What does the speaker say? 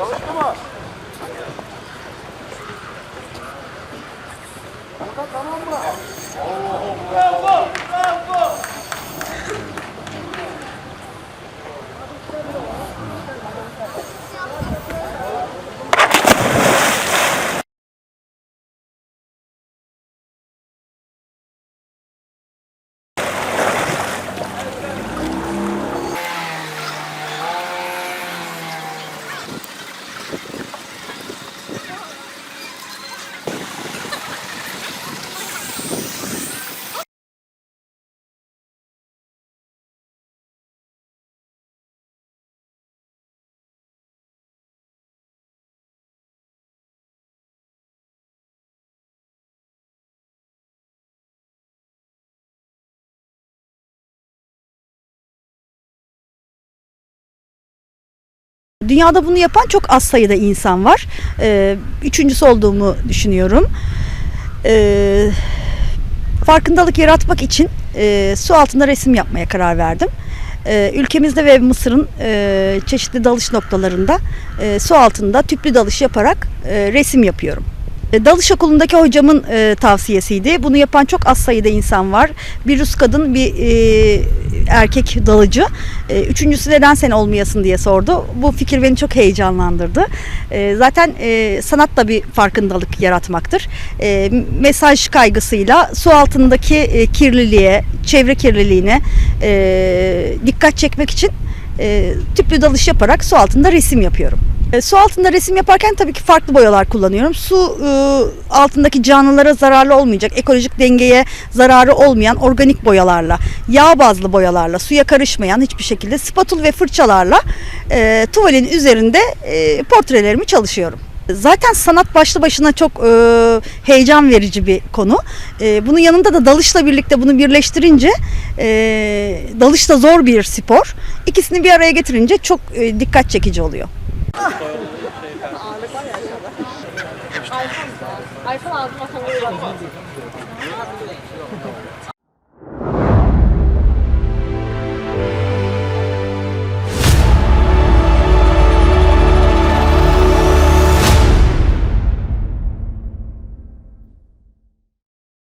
Çalıştı mı? Dünyada bunu yapan çok az sayıda insan var. Ee, Üçüncüsü olduğumu düşünüyorum. Ee, Farkındalık yaratmak için e, su altında resim yapmaya karar verdim. Ee, Ülkemizde ve Mısır'ın e, çeşitli dalış noktalarında e, su altında tüplü dalış yaparak e, resim yapıyorum. E, Dalış okulundaki hocamın e, tavsiyesiydi. Bunu yapan çok az sayıda insan var. Bir Rus kadın, bir e, erkek dalıcı. E, üçüncüsü neden sen olmayasın diye sordu. Bu fikir beni çok heyecanlandırdı. E, zaten e, sanat da bir farkındalık yaratmaktır. E, mesaj kaygısıyla su altındaki e, kirliliğe, çevre kirliliğine e, dikkat çekmek için e, tüplü dalış yaparak su altında resim yapıyorum. E, su altında resim yaparken tabii ki farklı boyalar kullanıyorum. Su e, altındaki canlılara zararlı olmayacak, ekolojik dengeye zararı olmayan organik boyalarla, yağ bazlı boyalarla, suya karışmayan hiçbir şekilde spatula ve fırçalarla e, tuvalin üzerinde portrelerimi çalışıyorum. Zaten sanat başlı başına çok e, heyecan verici bir konu. E, bunun yanında da dalışla birlikte bunu birleştirince e, dalış da zor bir spor. İkisini bir araya getirince çok e, dikkat çekici oluyor. iPhone aldım atamıyorum.